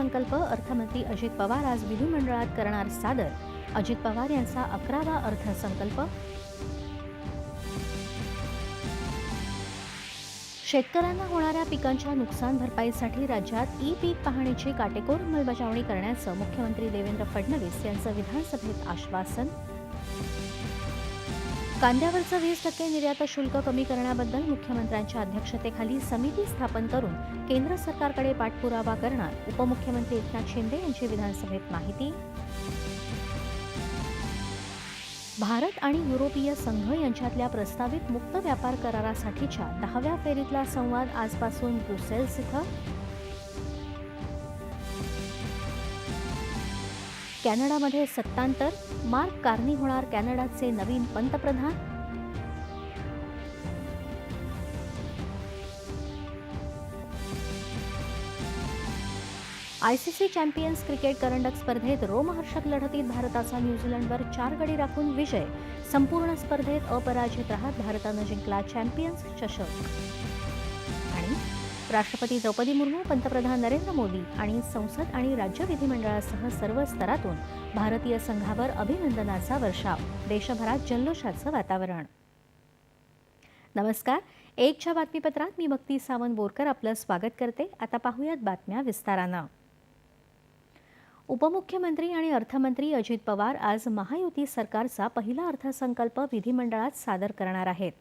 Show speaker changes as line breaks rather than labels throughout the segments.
अर्थसंकल्प अर्थमंत्री अजित पवार आज विधिमंडळात करणार सादर. अजित पवार यांचा अकरावा अर्थसंकल्प शेतकऱ्यांना होणाऱ्या पिकांच्या नुकसान भरपाईसाठी राज्यात ई पीक पाहणीची काटेकोर अंमलबजावणी करण्याचं मुख्यमंत्री देवेंद्र फडणवीस यांचं विधानसभेत आश्वासन. कांद्यावरचं वीस टक्के निर्यात शुल्क कमी करण्याबद्दल मुख्यमंत्र्यांच्या अध्यक्षतेखाली समिती स्थापन करून केंद्र सरकारकडे पाठपुरावा करणार उपमुख्यमंत्री एकनाथ शिंदे यांची विधानसभेत माहिती. भारत आणि युरोपीय संघ यांच्यातल्या प्रस्तावित मुक्त व्यापार करारासाठीच्या दहाव्या फेरीतला संवाद आजपासून ब्रुसेल्स इथं. कॅनडामध्ये सत्तांतर मार्क कार्नी होणार कॅनडाचे नवीन पंतप्रधान? आयसीसी चॅम्पियन्स क्रिकेट करंडक स्पर्धेत रोमहर्षक लढतीत भारताचा न्यूझीलंडवर चार गडी राखून विजय. संपूर्ण स्पर्धेत अपराजित राहत भारतानं जिंकला चॅम्पियन्स चषक. राष्ट्रपती द्रौपदी मुर्मू पंतप्रधान नरेंद्र मोदी आणि संसद आणि राज्य विधिमंडळासह सर्व स्तरातून भारतीय संघावर अभिनंदनाचा वर्षाव. देशभरात जल्लोषाचं वातावरण. नमस्कार. एकच्या बातमीपत्रात मी भक्ती सावंत बोरकर आपलं स्वागत करते. आता पाहूयात बातम्या विस्तारानं. उपमुख्यमंत्री आणि अर्थमंत्री अजित पवार आज महायुती सरकारचा पहिला अर्थसंकल्प विधिमंडळात सादर करणार आहेत.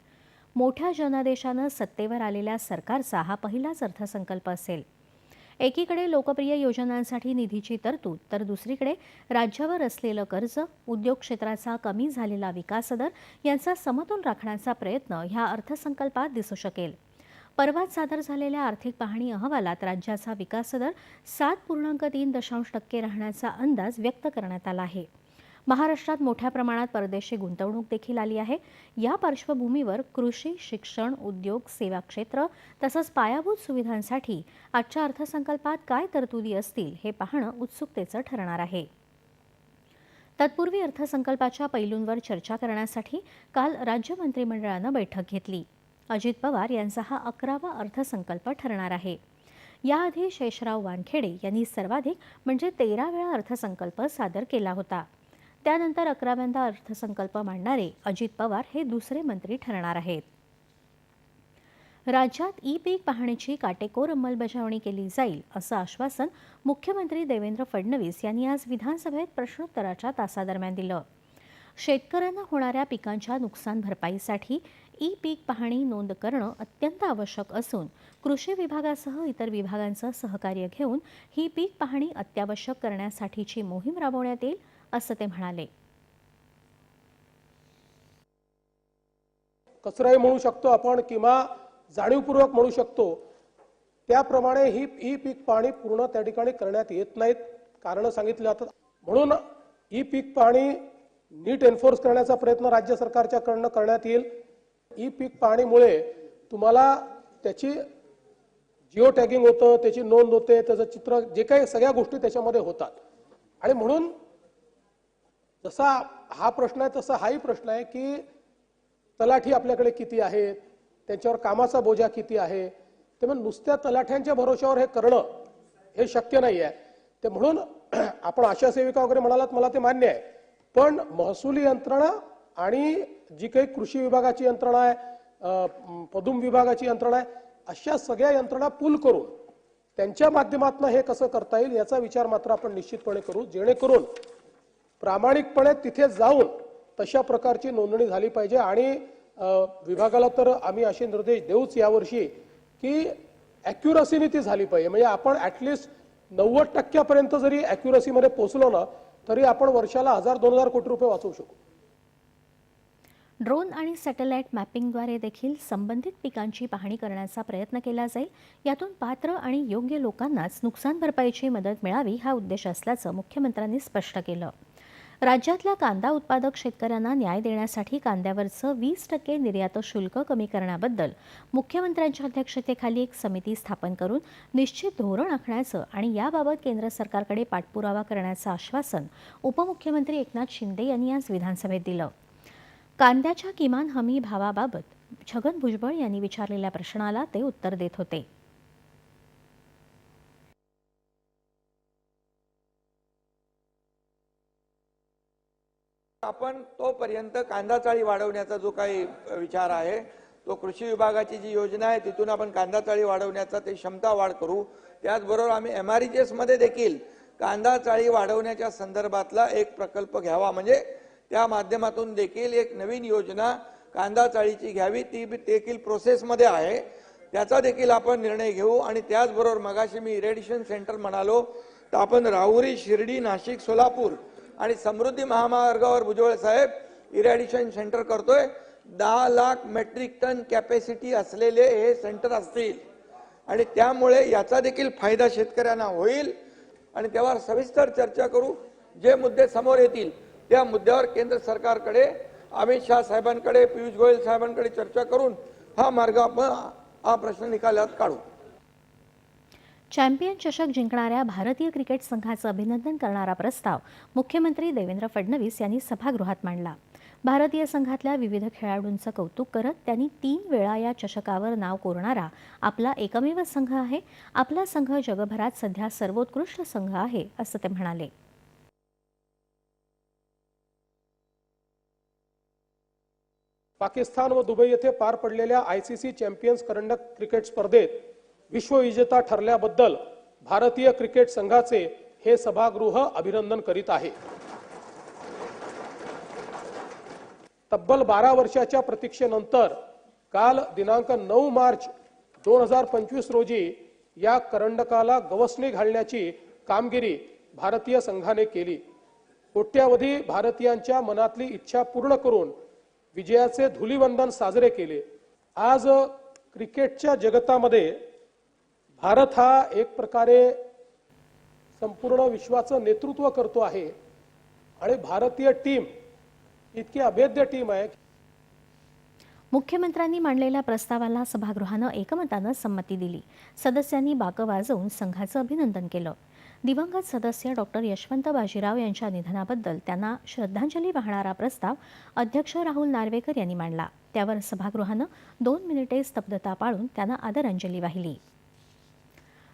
मोठ्या जनादेशानं सत्तेवर आलेल्या सरकारचा हा पहिलाच अर्थसंकल्प असेल. एकीकडे लोकप्रिय योजनांसाठी निधीची तरतूद तर दुसरीकडे राज्यावर असलेलं कर्ज उद्योग क्षेत्राचा कमी झालेला विकासदर यांचा समतोल राखण्याचा प्रयत्न ह्या अर्थसंकल्पात दिसू शकेल. परवाच सादर झालेल्या आर्थिक पाहणी अहवालात राज्याचा विकासदर सात पूर्णांक तीन दशांश टक्के राहण्याचा अंदाज व्यक्त करण्यात आला आहे. महाराष्ट्रात मोठ्या प्रमाणात परदेशी गुंतवणूक देखील आली आहे. या पार्श्वभूमीवर कृषी शिक्षण उद्योग सेवा क्षेत्र तसंच पायाभूत सुविधांसाठी आजच्या अर्थसंकल्पात काय तरतुदी असतील हे पाहणं उत्सुकतेचं ठरणार आहे. तत्पूर्वी अर्थसंकल्पाच्या पैलूंवर चर्चा करण्यासाठी काल राज्य मंत्रिमंडळानं बैठक घेतली. अजित पवार यांचा हा अकरावा अर्थसंकल्प ठरणार आहे. याआधी शेषराव वानखेडे यांनी सर्वाधिक म्हणजे तेरा वेळा अर्थसंकल्प सादर केला होता. त्यानंतर अकराव्यांदा अर्थसंकल्प मांडणारे अजित पवार हे दुसरे मंत्री ठरणार आहेत. राज्यात ई पीक पाहणीची काटेकोर अंमलबजावणी केली जाईल असं आश्वासन मुख्यमंत्री देवेंद्र फडणवीस यांनी आज विधानसभेत प्रश्नोत्तराच्या तासादरम्यान दिलं. शेतकऱ्यांना होणाऱ्या पिकांच्या नुकसान भरपाईसाठी ई पीक पाहणी नोंद करणं अत्यंत आवश्यक असून कृषी विभागासह इतर विभागांचं सहकार्य घेऊन ही पीक पाहणी अत्यावश्यक करण्यासाठीची मोहीम राबवण्यात येईल असं ते म्हणाले.
कचराही म्हणू शकतो आपण किंवा जाणीवपूर्वक म्हणू शकतो त्याप्रमाणे ही ई पीक पाहणी पूर्ण त्या ठिकाणी करण्यात येत नाहीत. कारणं सांगितली जातात म्हणून ई पीक पाहणी नीट एन्फोर्स करण्याचा प्रयत्न राज्य सरकारच्या कडनं करण्यात येईल. ई पीक पाहणीमुळे तुम्हाला त्याची जिओ टॅगिंग होतं त्याची नोंद होते त्याचं चित्र जे काही सगळ्या गोष्टी त्याच्यामध्ये होतात. आणि म्हणून जसा हा प्रश्न आहे तसा हाही प्रश्न आहे की तलाठी आपल्याकडे किती आहेत त्यांच्यावर कामाचा बोजा किती आहे? त्यामुळे नुसत्या तलाठ्यांच्या भरोश्यावर हे करणं हे शक्य नाही आहे ते म्हणून आपण आशा सेविका वगैरे म्हणालात मला ते मान्य आहे. पण महसुली यंत्रणा आणि जी काही कृषी विभागाची यंत्रणा आहे पदुम विभागाची यंत्रणा आहे अशा सगळ्या यंत्रणा पूल करून त्यांच्या माध्यमातून हे कसं करता येईल याचा विचार मात्र आपण निश्चितपणे करू जेणेकरून प्रामाणिकपणे तिथे जाऊन तशा प्रकारची नोंदणी झाली पाहिजे. आणि विभागाला तर आम्ही असे निर्देश देऊच यावर्षी की ॲक्युरसीने ती झाली पाहिजे. म्हणजे आपण ॲटलिस्ट नव्वद टक्क्यापर्यंत जरी ॲक्युरसीमध्ये पोहोचलो ना तरी आपण वर्षाला हजार दोन हजार कोटी रुपये वाचवू शकू.
ड्रोन आणि सॅटेलाईट मॅपिंगद्वारे देखील संबंधित पिकांची पाहणी करण्याचा प्रयत्न केला जाईल. यातून पात्र आणि योग्य लोकांनाच नुकसान भरपाईची मदत मिळावी हा उद्देश असल्याचं मुख्यमंत्र्यांनी स्पष्ट केलं. राज्यातल्या कांदा उत्पादक शेतकऱ्यांना न्याय देण्यासाठी कांद्यावरचं वीस टक्के निर्यात शुल्क कमी करण्याबद्दल मुख्यमंत्र्यांच्या अध्यक्षतेखाली एक समिती स्थापन करून निश्चित धोरण आखण्याचं आणि याबाबत केंद्र सरकारकडे पाठपुरावा करण्याचं आश्वासन उपमुख्यमंत्री एकनाथ शिंदे यांनी आज विधानसभेत दिलं. कांद्याच्या किमान हमी भावाबाबत छगन भुजबळ यांनी विचारलेल्या प्रश्नाला ते उत्तर देत होते.
आपण तोपर्यंत कांदा चाळी वाढवण्याचा जो काही विचार आहे तो कृषी विभागाची जी योजना आहे तिथून आपण कांदा चाळी वाढवण्याचा ते क्षमता वाढ करू. त्याचबरोबर आम्ही एम आरमध्ये देखील कांदा चाळी वाढवण्याच्या संदर्भातला एक प्रकल्प घ्यावा. म्हणजे त्या माध्यमातून देखील एक नवीन योजना कांदा चाळीची घ्यावी. ती बी- देखील प्रोसेसमध्ये आहे. त्याचा देखील आपण निर्णय घेऊ. आणि त्याचबरोबर मगाशी मी इरेडिशन सेंटर म्हणालो तर आपण राहुरी शिर्डी नाशिक सोलापूर आणि समृद्धी महामार्गावर भुजबळ साहेब इरॅडिशन सेंटर करतोय. दहा लाख मेट्रिक टन कॅपॅसिटी असलेले हे सेंटर असतील. आणि त्यामुळे याचा देखील फायदा शेतकऱ्यांना होईल. आणि त्यावर सविस्तर चर्चा करू. जे मुद्दे समोर येतील त्या मुद्द्यावर केंद्र सरकारकडे अमित शहा साहेबांकडे पियुष गोयल साहेबांकडे चर्चा करून हा मार्ग आपण हा प्रश्न निकालात काढू.
चॅम्पियन चषक जिंकणाऱ्या भारतीय क्रिकेट संघाचं अभिनंदन करणारा प्रस्ताव मुख्यमंत्री देवेंद्र फडणवीस यांनी सभागृहात मांडला. भारतीय संघातल्या विविध खेळाडूंचं कौतुक करत त्यांनी तीन वेळा या चषकावर नाव कोरणारा आपला एकमेव संघ आहे आपला संघ जगभरात सध्या सर्वोत्कृष्ट संघ आहे असं ते म्हणाले.
पाकिस्तान व दुबई येथे पार पडलेल्या आयसीसी चॅम्पियन्स करंडक क्रिकेट स्पर्धेत विश्वविजेता ठरल्याबद्दल भारतीय क्रिकेट संघाचे हे सभागृह अभिनंदन करीत आहे. तब्बल बारा वर्षाच्या प्रतीक्षेनंतर काल दिनांक नऊ मार्च दोन हजार पंचवीस रोजी या करंडकाला गवसणी घालण्याची कामगिरी भारतीय संघाने केली. कोट्यावधी भारतीयांच्या मनातली इच्छा पूर्ण करून विजयाचे धुलीवंदन साजरे केले. आज क्रिकेटच्या जगतामध्ये भारत हा एक प्रकारे संपूर्ण विश्वाचं नेतृत्व करतो आहे. आणि भारतीय टीम इतकी अभेद्य टीम आहे.
मुख्यमंत्र्यांनी मांडलेल्या प्रस्तावाला सभागृहानं एकमतानं संमती दिली. सदस्यांनी बाकं वाजवून संघाचं अभिनंदन केलं. दिवंगत सदस्य डॉक्टर यशवंत बाजीराव यांच्या निधनाबद्दल त्यांना श्रद्धांजली वाहणारा प्रस्ताव अध्यक्ष राहुल नार्वेकर यांनी मांडला. त्यावर सभागृहानं दोन मिनिटे स्तब्धता पाळून त्यांना आदरांजली वाहिली.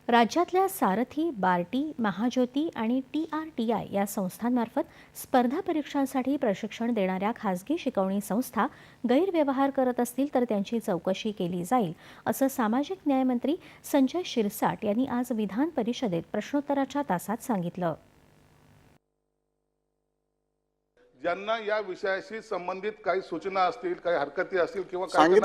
राज्यातल्या सारथी बार्टी महाज्योती आणि टी आर टी आय या संस्थांमार्फत स्पर्धा परीक्षांसाठी प्रशिक्षण देणाऱ्या खासगी शिकवणी संस्था गैरव्यवहार करत असतील तर त्यांची चौकशी केली जाईल असं सामाजिक न्यायमंत्री संजय शिरसाट यांनी आज विधान परिषदेत प्रश्नोत्तराच्या तासात सांगितलं
ज्यांना या विषयाशी संबंधित काही सूचना असतील काही हरकती असतील किंवा काही.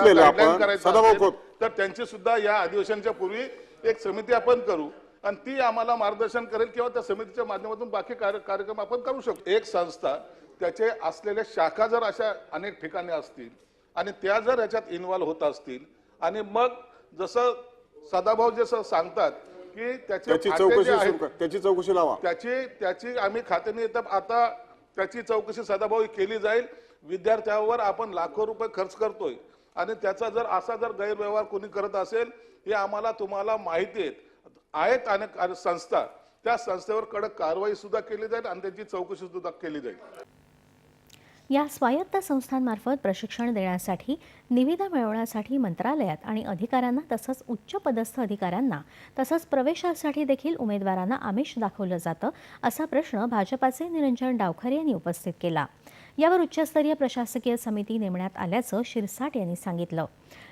तर त्यांची सुद्धा या अधिवेशनच्या पूर्वी एक समिती आपण करू आणि ती आम्हाला मार्गदर्शन करेल किंवा त्या समितीच्या माध्यमातून बाकी कार्य- कार्यक्रम आपण करू शकतो एक संस्था त्याचे असलेल्या शाखा जर अशा अनेक ठिकाणी असतील आणि त्या जर याच्यात इन्व्हॉल्व्ह होत असतील आणि मग जसं सदाभाऊ जसं सांगतात की त्याचे
चौकशी त्याची चौकशी लावा.
त्याची त्याची आम्ही खात्याने येतात आता त्याची चौकशी सदाभाऊ केली जाईल. विद्यार्थ्यावर आपण लाखो रुपये खर्च करतोय. आणि त्याचा जर असा जर गैरव्यवहार कोणी करत असेल हे आम्हाला तुम्हाला माहिती आहेत. आहेत अनेक संस्था. त्या संस्थेवर कडक कारवाई सुद्धा केली जाईल आणि त्यांची चौकशी सुद्धा केली जाईल.
या स्वायत्त संस्थांमार्फत प्रशिक्षण देण्यासाठी निविदा मिळवण्यासाठी मंत्रालयात आणि अधिकाऱ्यांना तसंच उच्च पदस्थ अधिकाऱ्यांना तसंच प्रवेशासाठी देखील उमेदवारांना आमिष दाखवलं जातं असा प्रश्न भाजपाचे निरंजन डावखरे यांनी उपस्थित केला. यावर उच्चस्तरीय प्रशासकीय समिती नेमण्यात आल्याचं शिरसाट यांनी सांगितलं.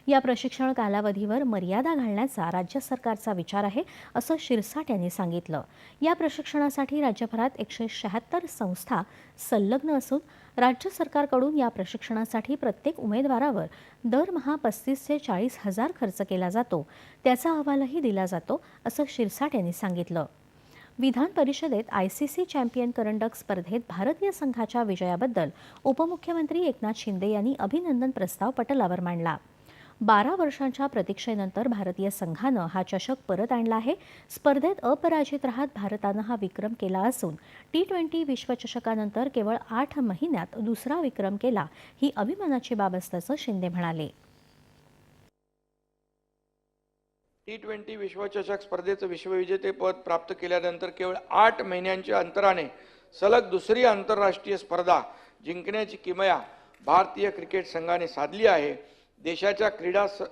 या प्रशिक्षण कालावधीवर मर्यादा घालण्याचा राज्य सरकारचा विचार आहे असं शिरसाट यांनी सांगितलं. या प्रशिक्षणासाठी राज्यभरात एकशे शहात्तर संस्था संलग्न असून राज्य सरकारकडून या प्रशिक्षणासाठी प्रत्येक उमेदवारावर दरमहा पस्तीस ते चाळीस हजार खर्च केला जातो. त्याचा अहवालही दिला जातो असं शिरसाट यांनी सांगितलं. विधान परिषदेत सी चॅम्पियन करंडक स्पर्धेत भारतीय संघाच्या विजयाबद्दल उपमुख्यमंत्री एकनाथ शिंदे यांनी अभिनंदन प्रस्ताव पटलावर मांडला. बारा वर्षांच्या प्रतीक्षेनंतर भारतीय संघानं हा चषक परत आणला आहे. स्पर्धेत अपराजित राहत भारतानं हा विक्रम केला असून टी ट्वेंटी विश्वचषकानंतर केवळ आठ महिन्यात दुसरा विक्रम केला ही अभिमानाची बाब असल्याचं शिंदे म्हणाले.
टी ट्वेंटी विश्वचषक स्पर्धेचं विश्वविजेतेपद प्राप्त केल्यानंतर केवळ आठ महिन्यांच्या अंतराने सलग दुसरी आंतरराष्ट्रीय स्पर्धा जिंकण्याची किमया भारतीय क्रिकेट संघाने साधली आहे. देशाच्या क्रीडा स-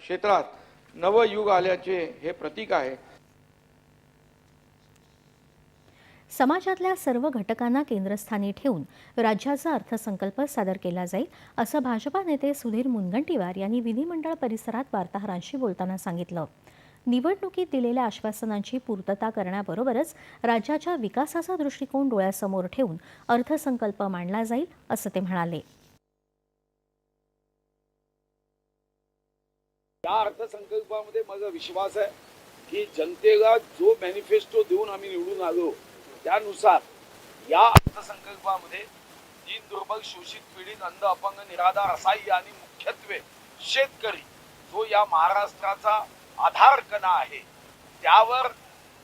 क्षेत्रात नवयुग आल्याचे हे प्रतीक आहे.
समाजातल्या सर्व घटकांना केंद्रस्थानी ठेवून राज्याचा अर्थसंकल्प सादर केला जाईल असं भाजपा नेते सुधीर मुनगंटीवार यांनी विधिमंडळ परिसरात वार्ताहरांशी बोलताना सांगितलं. निवडणुकीत दिलेल्या आश्वासनांची पूर्तता करण्याबरोबरच राज्याच्या विकासाचा दृष्टिकोन डोळ्यासमोर ठेवून अर्थसंकल्प मांडला जाईल असं ते म्हणाले.
या अर्थसंकल्पामध्ये माझा विश्वास आहे की जनतेला जो मॅनिफेस्टो देऊन आम्ही निवडून आलो त्यानुसार या अर्थसंकल्पामध्ये दीन दुर्बल शोषित पीडित अंध अपंग निराधार असहाय्य आणि मुख्यत्वे शेतकरी जो या महाराष्ट्राचा आधार कणा आहे त्यावर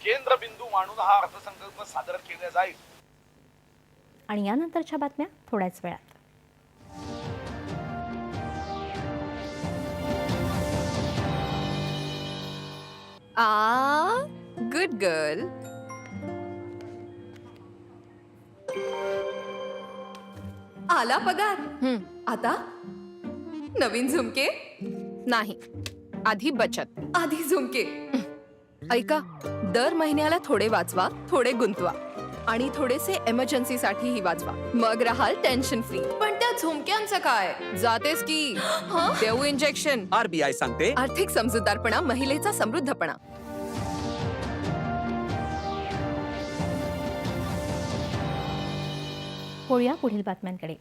केंद्रबिंदू मांडून हा अर्थसंकल्प सादर केला जाईल.
आणि यानंतरच्या बातम्या थोड्याच वेळात.
आ गुड गर्ल आला पगार. आता? नवीन झुमके?
नाही. आधी बचत.
आधी झुमके. ऐका दर महिन्याला थोडे वाचवा थोडे गुंतवा. आणि थोडेसे emergency साठीही वाचवा. मग राहाल टेन्शन फ्री पण त्या झुमक्यांचं काय?
जातेस की. देऊ इंजेक्शन
आरबीआय सांगते.
आर्थिक समजूतदारपणा महिलेचा समृद्धपणा.
होळ्या पुढील बातम्यांकडे.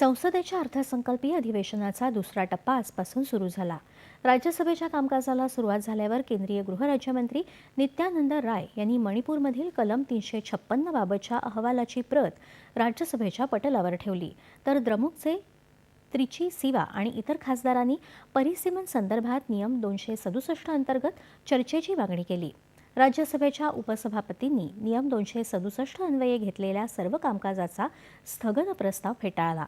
संसदेच्या अर्थसंकल्पीय अधिवेशनाचा दुसरा टप्पा आजपासून सुरू झाला. राज्यसभेच्या कामकाजाला सुरुवात झाल्यावर केंद्रीय गृहराज्यमंत्री नित्यानंद राय यांनी मणिपूरमधील कलम तीनशे छप्पन्न बाबतच्या अहवालाची प्रत राज्यसभेच्या पटलावर ठेवली. तर द्रमुकचे त्रिची सिवा आणि इतर खासदारांनी परिसीमन संदर्भात नियम दोनशे सदुसष्ट अंतर्गत चर्चेची मागणी केली. राज्यसभेच्या उपसभापतींनी नियम दोनशे सदुसष्ट अन्वये घेतलेल्या सर्व कामकाजाचा स्थगन प्रस्ताव फेटाळला.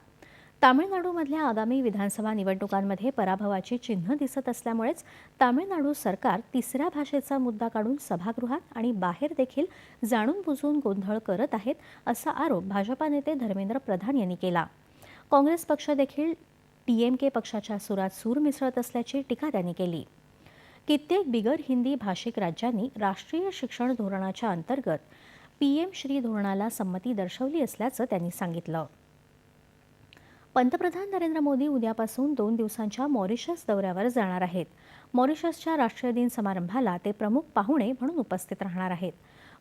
तामिळनाडूमधल्या आगामी विधानसभा निवडणुकांमध्ये पराभवाची चिन्ह दिसत असल्यामुळेच तामिळनाडू सरकार तिसऱ्या भाषेचा मुद्दा काढून सभागृहात आणि बाहेर देखील जाणून बुजून गोंधळ करत आहेत असा आरोप भाजपा नेते धर्मेंद्र प्रधान यांनी केला. काँग्रेस पक्ष देखील डीएमके पक्षाच्या सुरात सूर मिसळत असल्याची टीका त्यांनी केली. कित्येक बिगर हिंदी भाषिक राज्यांनी राष्ट्रीय शिक्षण धोरणाच्या अंतर्गत पीएम श्री धोरणाला संमती दर्शवली असल्याचं त्यांनी सांगितलं. पंतप्रधान नरेंद्र मोदी उद्यापासून दोन दिवसांच्या मॉरिशस दौऱ्यावर जाणार आहेत. मॉरिशसच्या राष्ट्रीय दिन समारंभाला ते प्रमुख पाहुणे म्हणून उपस्थित राहणार आहेत.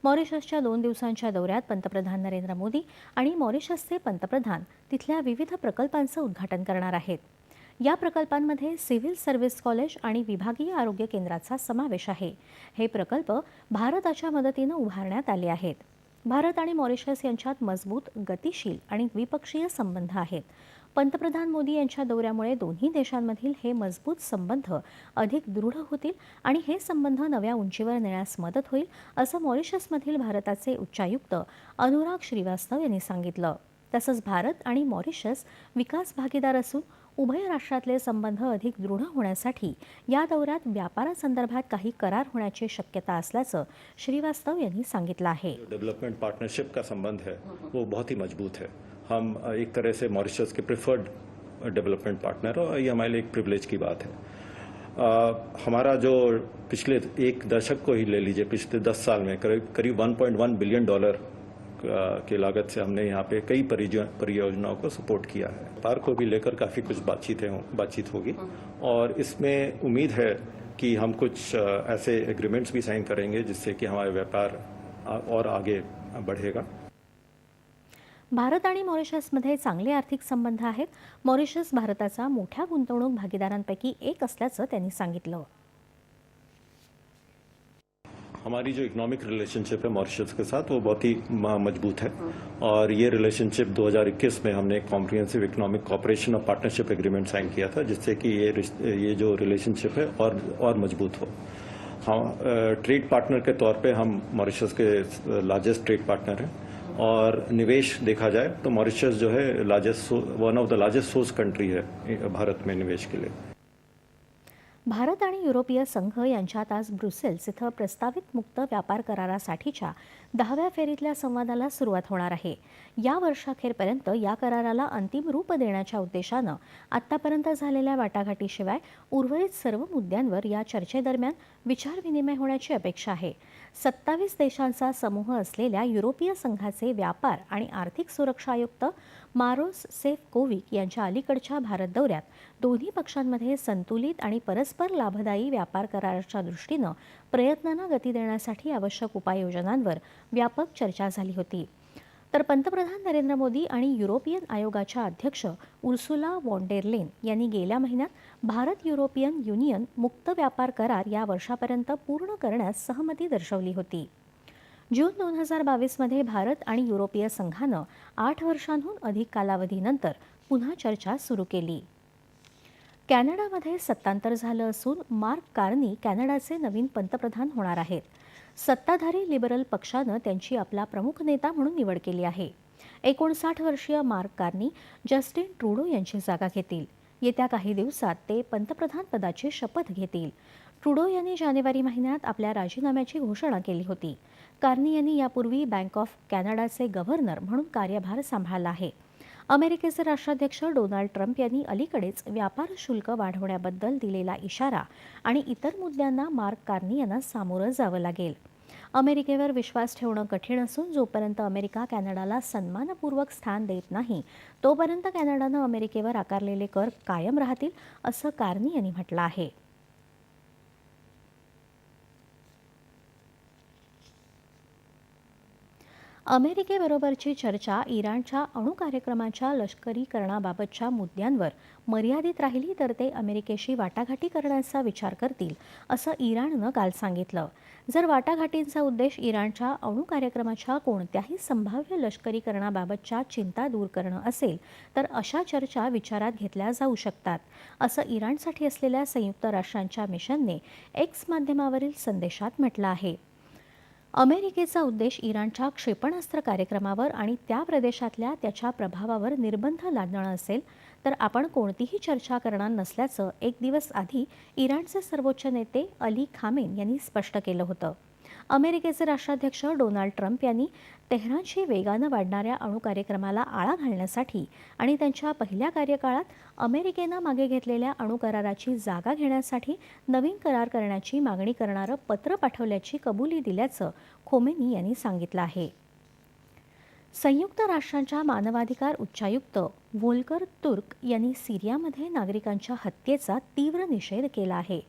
मॉरिशसच्या दोन दिवसांच्या दौऱ्यात पंतप्रधान नरेंद्र मोदी आणि मॉरिशसचे पंतप्रधान तिथल्या विविध प्रकल्पांचं उद्घाटन करणार आहेत. या प्रकल्पांमध्ये सिव्हिल सर्व्हिस कॉलेज आणि विभागीय आरोग्य केंद्राचा समावेश आहे. हे प्रकल्प भारताच्या मदतीनं उभारण्यात आले आहेत. भारत आणि मॉरिशस यांच्यात मजबूत गतिशील आणि द्विपक्षीय संबंध आहेत. पंतप्रधान मोदी यांच्या दौऱ्यामुळे दोन्ही देशांमधील हे मजबूत संबंध अधिक दृढ होतील आणि हे संबंध नव्या उंचीवर नेण्यास मदत होईल असं मॉरिशसमधील भारताचे उच्चायुक्त अनुराग श्रीवास्तव यांनी सांगितलं. तसंच भारत आणि मॉरिशस विकास भागीदार असून उभय राष्ट्रातले संबंध अधिक दृढ होण्यासाठी या दौऱ्यात व्यापारासंदर्भात काही करार होण्याची शक्यता असल्याचं श्रीवास्तव यांनी सांगितलं आहे.
डेवलपमेंट पार्टनरशिप का संबंध है वो बहुत ही मजबूत है. हम एक तरह से मॉरिशस के प्रिफर्ड डेवलपमेंट पार्टनर और ये हमारे लिए एक प्रिविलेज की बात है। हमारा जो पिछले एक दशक को ही ले लीजिए पिछले दस साल में करीब करीब 1.1 बिलियन डॉलर की लागत से हमने यहाँ पे कई परियो- परियोजनाओं को सपोर्ट किया है। व्यापार को भी लेकर काफ़ी कुछ बातचीतें हो, बातचीत होगी। और इसमें उम्मीद है कि हम कुछ ऐसे एग्रीमेंट्स भी साइन करेंगे जिससे कि हमारा व्यापार और आगे बढ़ेगा।
भारत आणि मॉरिशसमध्ये चांगले आर्थिक संबंध आहेत. मॉरिशस भारताचा मोठ्या गुंतवणूक भागीदारांपैकी एक असल्याचं त्यांनी सांगितलं.
हमारी जो इकोनॉमिक रिलेशनशिप है मॉरिशस के साथ, वो बहुत ही मज़बूत है। और ये रिलेशनशिप 2021 में हमने कॉम्प्रिहेंसिव इकोनॉमिक कॉपरेशन और पार्टनरशिप एग्रीमेंट साइन किया था, जिससे कि ये ये जो रिलेशनशिप है और और मज़बूत हो। हम ट्रेड पार्टनर के तौर पे हम मॉरिशस के लार्जेस्ट ट्रेड पार्टनर हैं। और निवेश देखा जाए तो मॉरिशस जो है largest one of the largest source country है, भारत में निवेश के लिए।
भारत आणि युरोपीय संघ यांच्यात आज ब्रुसेल्स इथं प्रस्तावित मुक्त व्यापार करारासाठीच्या दहाव्या फेरीतल्या संवादाला सुरुवात होणार आहे. या वर्षाखेरपर्यंत या कराराला अंतिम रूप देण्याच्या उद्देशानं आत्तापर्यंत झालेल्या वाटाघाटीशिवाय उर्वरित सर्व मुद्द्यांवर या चर्चेदरम्यान विचारविनिमय होण्याची अपेक्षा आहे. सत्तावीस देशांचा समूह असलेल्या युरोपीय संघाचे व्यापार आणि आर्थिक सुरक्षा आयुक्त मारोस सेफकोविक यांच्या अलीकडच्या भारत दौऱ्यात दोन्ही पक्षांमध्ये संतुलित आणि परस्पर लाभदायी व्यापार कराराच्या दृष्टीनं प्रयत्नांना गती देण्यासाठी आवश्यक उपाययोजनांवर व्यापक चर्चा झाली होती. तर पंतप्रधान नरेंद्र मोदी आणि युरोपियन आयोगाच्या अध्यक्ष उर्सुला वॉन्डेरलेन यांनी गेल्या महिन्यात भारत युरोपियन युनियन मुक्त व्यापार करार या वर्षापर्यंत पूर्ण करण्यास सहमती दर्शवली होती. जून दोन हजार बावीसमध्ये भारत आणि युरोपीय संघानं आठ वर्षांहून अधिक कालावधीनंतर पुन्हा चर्चा सुरू केली. कॅनडामध्ये सत्तांतर झालं असून मार्क कार्नी कॅनडाचे नवीन पंतप्रधान होणार आहेत. सत्ताधारी लिबरल पक्षानं त्यांची आपला प्रमुख नेता म्हणून निवड केली आहे. एकोणसाठ वर्षीय मार्क कार्नी जस्टिन ट्रुडो यांची जागा घेतील. येत्या काही दिवसात ते पंतप्रधान पदाची शपथ घेतील. ट्रुडो यांनी जानेवारी महिन्यात आपल्या राजीनाम्याची घोषणा केली होती. कार्नी यांनी यापूर्वी बँक ऑफ कॅनडाचे गव्हर्नर म्हणून कार्यभार सांभाळला आहे. अमेरिकेचे राष्ट्राध्यक्ष डोनाल्ड ट्रम्प यांनी अलीकडेच व्यापार शुल्क वाढवण्याबद्दल दिलेला इशारा आणि इतर मुद्द्यांना मार्क कार्नी यांना सामोरं जावं लागेल. अमेरिकेवर विश्वास ठेवणं कठीण असून जोपर्यंत अमेरिका कॅनडाला सन्मानपूर्वक स्थान देत नाही तोपर्यंत कॅनडानं अमेरिकेवर आकारलेले कर कायम राहतील असं कार्नी यांनी म्हटलं आहे. अमेरिकेबरोबरची चर्चा इराणच्या अणु कार्यक्रमाच्या लष्करीकरणाबाबतच्या मुद्द्यांवर मर्यादित राहिली तर ते अमेरिकेशी वाटाघाटी करण्याचा विचार करतील असं इराणनं काल सांगितलं. जर वाटाघाटींचा उद्देश इराणच्या अणु कार्यक्रमाच्या कोणत्याही संभाव्य लष्करीकरणाबाबतच्या चिंता दूर करणं असेल तर अशा चर्चा विचारात घेतल्या जाऊ शकतात असं इराणसाठी असलेल्या संयुक्त राष्ट्रांच्या मिशनने एक्स माध्यमावरील संदेशात म्हटलं आहे. अमेरिकेचा उद्देश इराणच्या क्षेपणास्त्र कार्यक्रमावर आणि त्या प्रदेशातल्या त्याच्या प्रभावावर निर्बंध लादणं असेल तर आपण कोणतीही चर्चा करणार नसल्याचं एक दिवस आधी इराणचे सर्वोच्च नेते अली खामेन यांनी स्पष्ट केलं होतं. अमेरिकेचे राष्ट्राध्यक्ष डोनाल्ड ट्रम्प यांनी तेहरानशी वेगानं वाढणाऱ्या अणू कार्यक्रमाला आळा घालण्यासाठी आणि त्यांच्या पहिल्या कार्यकाळात अमेरिकेनं मागे घेतलेल्या अणु कराराची जागा घेण्यासाठी नवीन करार करण्याची मागणी करणारं पत्र पाठवल्याची कबुली दिल्याचं खोमेनी यांनी सांगितलं आहे. संयुक्त राष्ट्रांच्या मानवाधिकार उच्चायुक्त व्होल्कर तुर्क यांनी सिरियामध्ये नागरिकांच्या हत्येचा तीव्र निषेध केला आहे.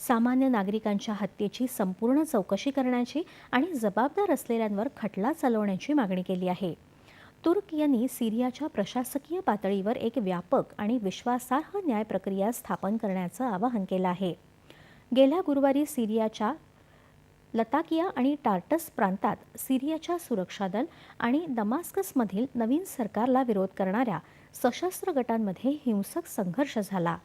सामान्य नागरिकांच्या हत्येची संपूर्ण चौकशी करण्याची आणि जबाबदार असलेल्यांवर खटला चालवण्याची मागणी केली आहे. तुर्क यांनी सिरियाच्या प्रशासकीय पातळीवर एक व्यापक आणि विश्वासार्ह न्याय प्रक्रिया स्थापन करण्याचं आवाहन केलं आहे. गेल्या गुरुवारी सिरियाच्या लताकिया आणि टार्टस प्रांतात सिरियाच्या सुरक्षा दल आणि दमास्कसमधील नवीन सरकारला विरोध करणाऱ्या सशस्त्र गटांमध्ये हिंसक संघर्ष झाला.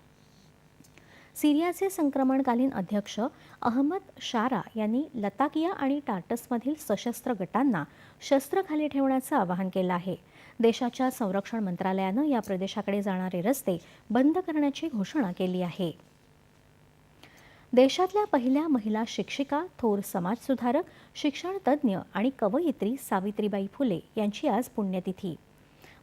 सिरियाचे संक्रमणकालीन अध्यक्ष अहमद शारा यांनी लताकिया आणि टार्टसमधील सशस्त्र गटांना शस्त्र खाली ठेवण्याचं आवाहन केलं आहे. देशाच्या संरक्षण मंत्रालयानं या प्रदेशाकडे जाणारे रस्ते बंद करण्याची घोषणा केली आहे. देशातल्या पहिल्या महिला शिक्षिका थोर समाजसुधारक शिक्षणतज्ज्ञ आणि कवयित्री सावित्रीबाई फुले यांची आज पुण्यतिथी.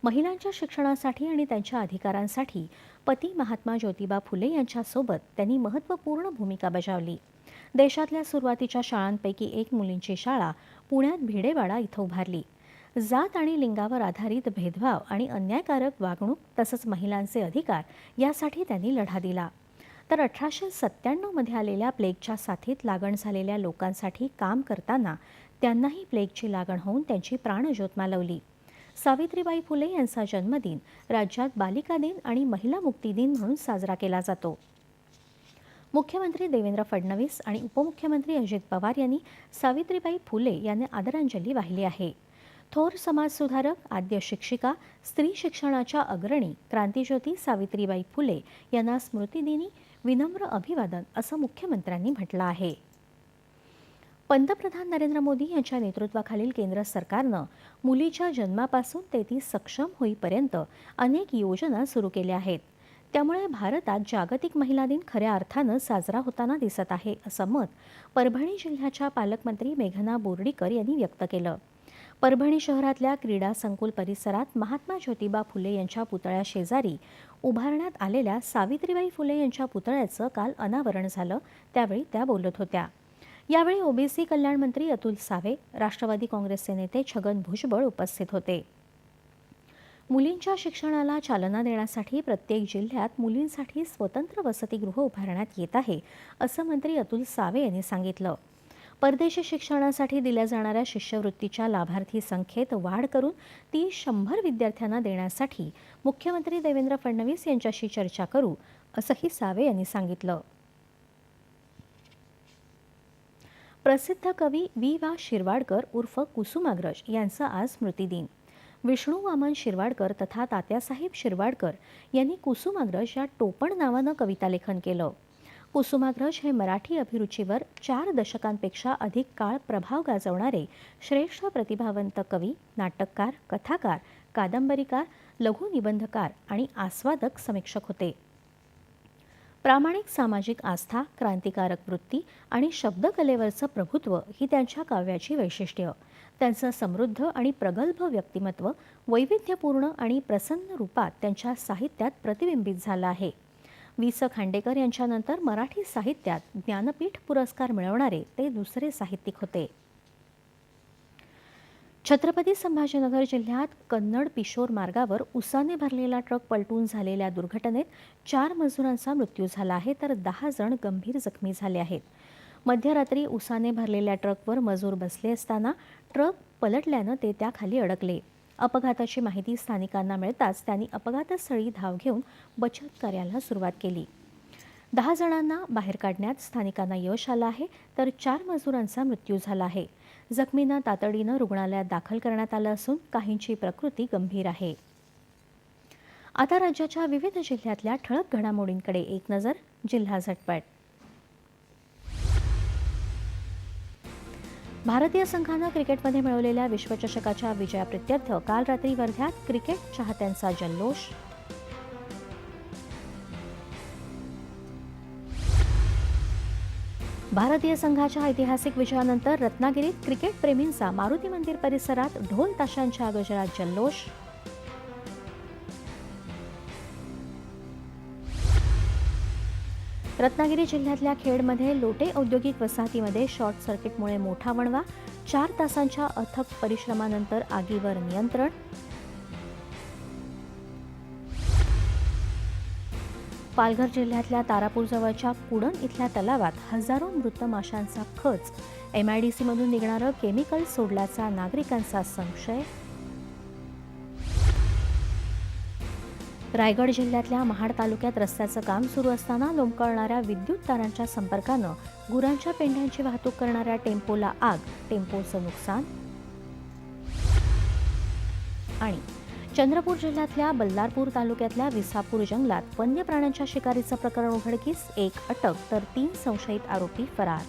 महिलांच्या शिक्षणासाठी आणि त्यांच्या अधिकारांसाठी पती महात्मा ज्योतिबा फुले यांच्यासोबत त्यांनी महत्त्वपूर्ण भूमिका बजावली. देशातल्या सुरुवातीच्या शाळांपैकी एक मुलींची शाळा पुण्यात भिडेवाडा इथं उभारली. जात आणि लिंगावर आधारित भेदभाव आणि अन्यायकारक वागणूक तसंच महिलांचे अधिकार यासाठी त्यांनी लढा दिला. तर अठराशे सत्त्याण्णवमध्ये आलेल्या प्लेगच्या साथीत लागण झालेल्या लोकांसाठी काम करताना त्यांनाही प्लेगची लागण होऊन त्यांची प्राणज्योत मालवली. सावित्रीबाई फुले यांचा जन्मदिन राज्यात बालिका दिन आणि महिला मुक्ती दिन म्हणून साजरा केला जातो. मुख्यमंत्री देवेंद्र फडणवीस आणि उपमुख्यमंत्री अजित पवार यांनी सावित्रीबाई फुले यांना आदरांजली वाहिली आहे. थोर समाजसुधारक आद्य शिक्षिका स्त्री शिक्षणाच्या अग्रणी क्रांतीज्योती सावित्रीबाई फुले यांना स्मृतिदिनी विनम्र अभिवादन असं मुख्यमंत्र्यांनी म्हटलं आहे. पंतप्रधान नरेंद्र मोदी यांच्या नेतृत्वाखालील केंद्र सरकारनं मुलीच्या जन्मापासून ते ती सक्षम होईपर्यंत अनेक योजना सुरू केल्या आहेत. त्यामुळे भारतात जागतिक महिला दिन खऱ्या अर्थानं साजरा होताना दिसत आहे असं मत परभणी जिल्ह्याच्या पालकमंत्री मेघना बोर्डीकर यांनी व्यक्त केलं. परभणी शहरातल्या क्रीडा संकुल परिसरात महात्मा ज्योतिबा फुले यांच्या पुतळ्या शेजारी उभारण्यात आलेल्या सावित्रीबाई फुले यांच्या पुतळ्याचं काल अनावरण झालं त्यावेळी त्या बोलत होत्या. यावेळी ओबीसी कल्याण मंत्री अतुल सावे राष्ट्रवादी काँग्रेसचे नेते छगन भुजबळ उपस्थित होते. मुलींच्या शिक्षणाला चालना देण्यासाठी प्रत्येक जिल्ह्यात मुलींसाठी स्वतंत्र वसतिगृह उभारण्यात येत आहे असं मंत्री अतुल सावे यांनी सांगितलं. परदेशी शिक्षणासाठी दिल्या जाणाऱ्या शिष्यवृत्तीच्या लाभार्थी संख्येत वाढ करून ती शंभर विद्यार्थ्यांना देण्यासाठी मुख्यमंत्री देवेंद्र फडणवीस यांच्याशी चर्चा करू असंही सावे यांनी सांगितलं. प्रसिद्ध कवी वी वा शिरवाडकर उर्फ कुसुमाग्रज यांचा आज स्मृतिदिन विष्णू वामन शिरवाडकर तथा तात्यासाहेब शिरवाडकर यांनी कुसुमाग्रज या टोपण नावानं कविता लेखन केलं. कुसुमाग्रज हे मराठी अभिरुचीवर चार दशकांपेक्षा अधिक काळ प्रभाव गाजवणारे श्रेष्ठ प्रतिभावंत कवी नाटककार कथाकार कादंबरीकार लघुनिबंधकार आणि आस्वादक समीक्षक होते. प्रामाणिक सामाजिक आस्था क्रांतिकारक वृत्ती आणि शब्दकलेवरचं प्रभुत्व ही त्यांच्या काव्याची वैशिष्ट्य. त्यांचं समृद्ध आणि प्रगल्भ व्यक्तिमत्व वैविध्यपूर्ण आणि प्रसन्न रूपात त्यांच्या साहित्यात प्रतिबिंबित झालं आहे. वि स खांडेकर यांच्यानंतर मराठी साहित्यात ज्ञानपीठ पुरस्कार मिळवणारे ते दुसरे साहित्यिक होते. छत्रपती संभाजीनगर जिल्ह्यात कन्नड पिशोर मार्गावर उसाने भरलेला ट्रक पलटून झालेल्या दुर्घटनेत चार मजुरांचा मृत्यू झाला आहे तर दहा जण गंभीर जखमी झाले आहेत. मध्यरात्री उसाने भरलेल्या ट्रकवर मजूर बसले असताना ट्रक पलटल्यानं ते त्याखाली अडकले. अपघाताची माहिती स्थानिकांना मिळताच त्यांनी अपघातस्थळी धाव घेऊन बचत कार्याला सुरुवात केली. दहा जणांना बाहेर काढण्यात स्थानिकांना यश आलं आहे तर चार मजुरांचा मृत्यू झाला आहे. जखमींना तातडीनं रुग्णालयात दाखल करण्यात आलं असून काहींची प्रकृती गंभीर आहे. आता राज्याच्या विविध जिल्ह्यातल्या ठळक घडामोडींकडे एक नजर जिल्हा झटपट. भारतीय संघानं क्रिकेटमध्ये मिळवलेल्या विश्वचषकाच्या विजयाप्रित्यर्थ काल रात्री वर्ध्यात क्रिकेट चाहत्यांचा जल्लोष भारतीय संघाच्या ऐतिहासिक विजयानंतर रत्नागिरीत क्रिकेटप्रेमींचा मारुती मंदिर परिसरात ढोल ताशांच्या गजरात जल्लोष. रत्नागिरी जिल्ह्यातल्या खेडमध्ये लोटे औद्योगिक वसाहतीमध्ये शॉर्ट सर्किटमुळे मोठा वणवा चार तासांच्या अथक परिश्रमानंतर आगीवर नियंत्रण. पालघर जिल्ह्यातल्या तारापूरजवळच्या कुडण इथल्या तलावात हजारो मृत माशांचा खच एमआयडीसीमधून निघणारं केमिकल सोडल्याचा नागरिकांचा संशय. रायगड जिल्ह्यातल्या महाड तालुक्यात रस्त्याचं काम सुरू असताना लोंबकळणाऱ्या विद्युत तारांच्या संपर्कानं गुरांच्या पेंढ्यांची वाहतूक करणाऱ्या टेम्पोला आग. टेम्पोचं नुकसान. आणि चंद्रपूर जिल्ह्यातल्या बल्लारपूर तालुक्यातल्या विसापूर जंगलात वन्य प्राण्यांच्या शिकारीचं प्रकरण उघडकीस एक अटक तर तीन संशयित आरोपी फरार.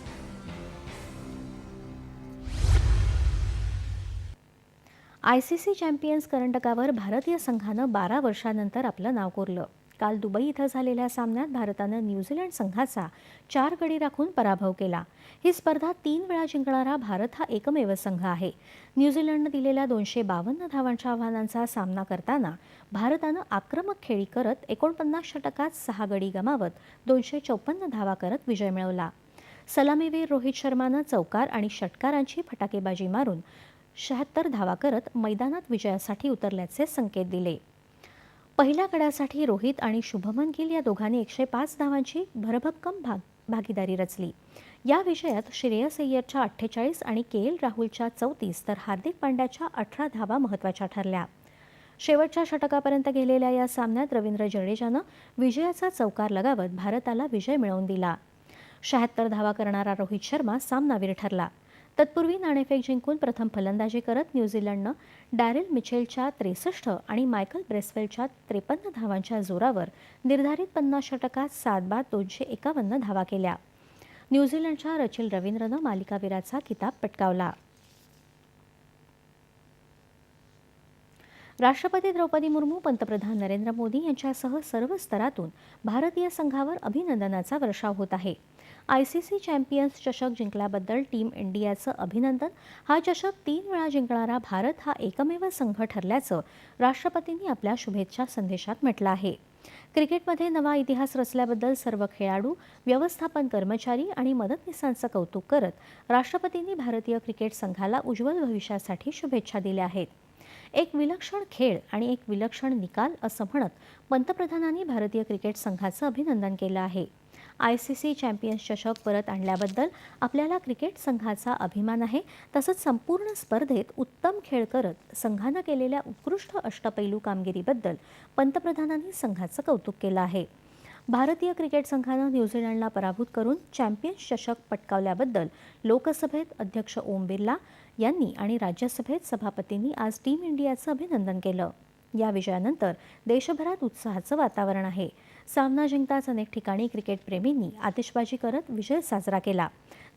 आयसीसी चॅम्पियन्स करंडकावर भारतीय संघानं बारा वर्षानंतर आपलं नाव कोरलं. काल दुबई इथं झालेल्या सामन्यात भारतानं न्यूझीलंड संघाचा चार गडी राखून पराभव केला. ही स्पर्धा तीन वेळा जिंकणारा भारत हा एकमेव संघ आहे. न्यूझीलंडनं दिलेल्या दोनशे बावन्न धावांच्या आव्हानांचा सामना करताना भारतानं आक्रमक खेळी करत एकोणपन्नास षटकात सहा गडी गमावत दोनशे चौपन्न धावा करत विजय मिळवला. सलामीवीर रोहित शर्मानं चौकार आणि षटकारांची फटाकेबाजी मारून शहात्तर धावा करत मैदानात विजयासाठी उतरल्याचे संकेत दिले. पहिल्या गडासाठी रोहित आणि शुभमन गिल या दोघांनी एकशे पाच धावांची भरभक्कम भाग भागीदारी रचली. या विषयात श्रेयस अय्यरच्या अठ्ठेचाळीस आणि के एल राहुलच्या चौतीस तर हार्दिक पांड्याच्या अठरा धावा महत्त्वाच्या ठरल्या. शेवटच्या षटकापर्यंत गेलेल्या या सामन्यात रवींद्र जडेजानं विजयाचा चौकार लगावत भारताला विजय मिळवून दिला. शहात्तर धावा करणारा रोहित शर्मा सामनावीर ठरला. तत्पूर्वी नाणेफेक जिंकून प्रथम फलंदाजी करत न्यूझीलंडनं डॅरेल मिचेलच्या त्रेसष्ट आणि मायकल ब्रेसवेलच्या त्रेपन्न धावांच्या जोरावर निर्धारित पन्नास षटकात सात बाद दोनशे एकावन्न धावा केल्या. न्यूझीलंडच्या रचिल रवींद्रनं मालिकावीराचा किताब पटकावला. राष्ट्रपती द्रौपदी मुर्मू पंतप्रधान नरेंद्र मोदी यांच्यासह सर्व स्तरातून भारतीय संघावर अभिनंदनाचा वर्षाव होत आहे. आय सी सी चॅम्पियन्स चषक जिंकल्याबद्दल टीम इंडियाचं अभिनंदन. हा चषक तीन वेळा जिंकणारा भारत हा एकमेव संघ ठरल्याचं राष्ट्रपतींनी आपल्या शुभेच्छा संदेशात म्हटलं आहे. क्रिकेटमध्ये नवा इतिहास रचल्याबद्दल सर्व खेळाडू व्यवस्थापन कर्मचारी आणि मदतनीसांचं कौतुक करत राष्ट्रपतींनी भारतीय क्रिकेट संघाला उज्ज्वल भविष्यासाठी शुभेच्छा दिल्या आहेत. एक विलक्षण खेळ आणि एक विलक्षण निकाल असं म्हणत पंतप्रधानांनी भारतीय क्रिकेट संघाचं अभिनंदन केलं आहे. आय सी सी चॅम्पियन्स चषक परत आणल्याबद्दल आपल्याला क्रिकेट संघाचा अभिमान आहे. तसंच संपूर्ण स्पर्धेत उत्तम खेळ करत संघानं केलेल्या उत्कृष्ट अष्टपैलू कामगिरीबद्दल पंतप्रधानांनी संघाचं कौतुक केलं आहे. भारतीय क्रिकेट संघानं न्यूझीलंडला पराभूत करून चॅम्पियन्स चषक पटकावल्याबद्दल लोकसभेत अध्यक्ष ओम बिर्ला यांनी आणि राज्यसभेत सभापतींनी आज टीम इंडियाचं अभिनंदन केलं. या विजयानंतर देशभरात उत्साहाचं वातावरण आहे. सामना जिंकताच अनेक ठिकाणी क्रिकेटप्रेमींनी आतिषबाजी करत विजय साजरा केला.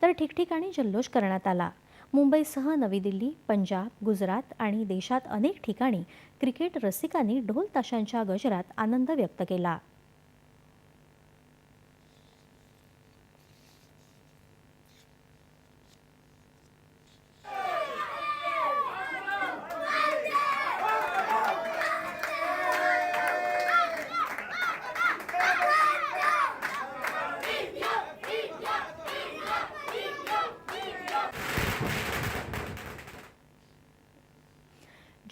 तर ठिकठिकाणी जल्लोष करण्यात आला. मुंबईसह नवी दिल्ली पंजाब गुजरात आणि देशात अनेक ठिकाणी क्रिकेट रसिकांनी ढोल ताशांच्या गजरात आनंद व्यक्त केला.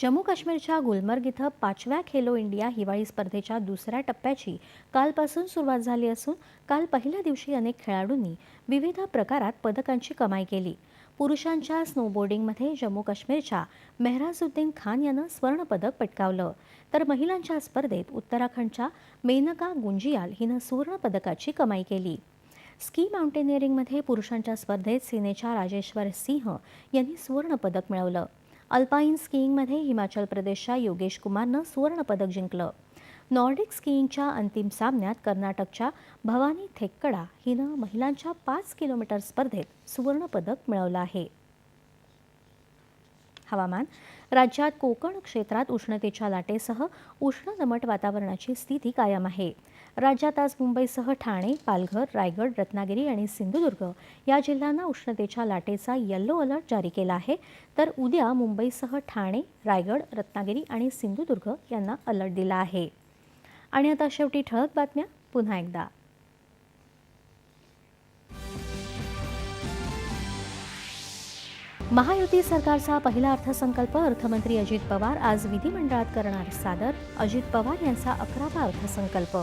जम्मू काश्मीरच्या गुलमर्ग इथं पाचव्या खेलो इंडिया हिवाळी स्पर्धेच्या दुसऱ्या टप्प्याची कालपासून सुरुवात झाली असून काल पहिल्या दिवशी अनेक खेळाडूंनी विविध प्रकारात पदकांची कमाई केली. पुरुषांच्या स्नोबोर्डिंगमध्ये जम्मू काश्मीरच्या मेहराजुद्दीन खान यानं स्वर्णपदक पटकावलं. तर महिलांच्या स्पर्धेत उत्तराखंडच्या मेनका गुंजियाल हिनं सुवर्णपदकाची कमाई केली. स्की माउंटेनिअरिंगमध्ये पुरुषांच्या स्पर्धेत सेनेच्या राजेश्वर सिंह यांनी सुवर्णपदक मिळवलं. अल्पाईन स्कीइंगमध्ये हिमाचल प्रदेशच्या योगेश कुमारनं सुवर्णपदक जिंकलं. नॉर्डिक स्कीइंगच्या अंतिम सामन्यात कर्नाटकच्या भवानी थेक्कडा हिनं महिलांच्या पाच किलोमीटर स्पर्धेत सुवर्णपदक मिळवलं आहे. हवामान. राज्यात कोकण क्षेत्रात उष्णतेच्या लाटेसह उष्ण दमट वातावरणाची स्थिती कायम आहे. राज्यात आज मुंबईसह ठाणे पालघर रायगड रत्नागिरी आणि सिंधुदुर्ग या जिल्ह्यांना उष्णतेच्या लाटेचा येल्लो अलर्ट जारी केला आहे. तर उद्या मुंबईसह ठाणे रायगड रत्नागिरी आणि सिंधुदुर्ग यांना अलर्ट दिला आहे. आणि आता शेवटी ठळक बातम्या. पुन्हा एकदा. महायुती सरकारचा पहिला अर्थसंकल्प अर्थमंत्री अजित पवार आज विधिमंडळात करणार सादर अजित पवार यांचा अकरावा अर्थसंकल्प.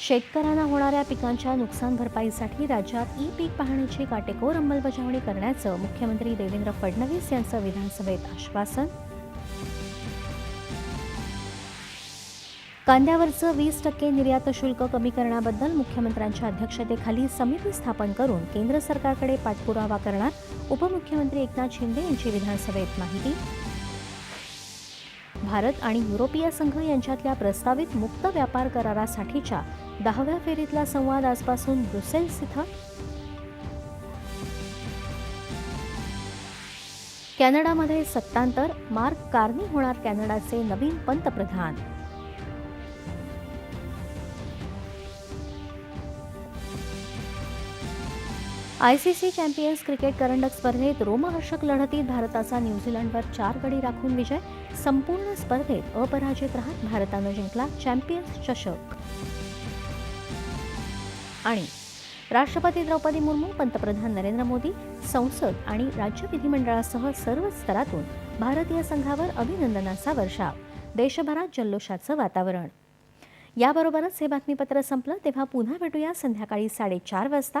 शेतकऱ्यांना होणाऱ्या पिकांच्या नुकसान भरपाईसाठी राज्यात ई पीक पाहणीची काटेकोर अंमलबजावणी करण्याचं मुख्यमंत्री देवेंद्र फडणवीस यांचं विधानसभेत आश्वासन. कांद्यावरचं वीस टक्के निर्यात शुल्क कमी करण्याबद्दल मुख्यमंत्र्यांच्या अध्यक्षतेखाली समिती स्थापन करून केंद्र सरकारकडे पाठपुरावा करणार उपमुख्यमंत्री एकनाथ शिंदे यांची विधानसभेत माहिती. भारत आणि युरोपीय संघ यांच्यातल्या प्रस्तावित मुक्त व्यापार करारासाठीच्या दहाव्या फेरीतला संवाद आजपासून ब्रुसेल्स इथं. कॅनडामध्ये सत्तांतर मार्क कार्नी होणार कॅनडाचे नवीन पंतप्रधान. I C C champions cricket करंडक स्पर्धेत रोमहर्षक लढतीत भारताचा न्यूझीलंडवर चार गडी राखून विजय संपूर्ण स्पर्धेत अपराजित राहत भारतानं जिंकला चॅम्पियन्स चषक. आणि राष्ट्रपती द्रौपदी मुर्मू पंतप्रधान नरेंद्र मोदी संसद आणि राज्य विधिमंडळासह सर्व स्तरातून भारतीय संघावर अभिनंदनाचा वर्षाव देशभरात जल्लोषाचं वातावरण. याबरोबरच हे बातमीपत्र संपलं तेव्हा पुन्हा भेटूया संध्याकाळी साडेचार वाजता.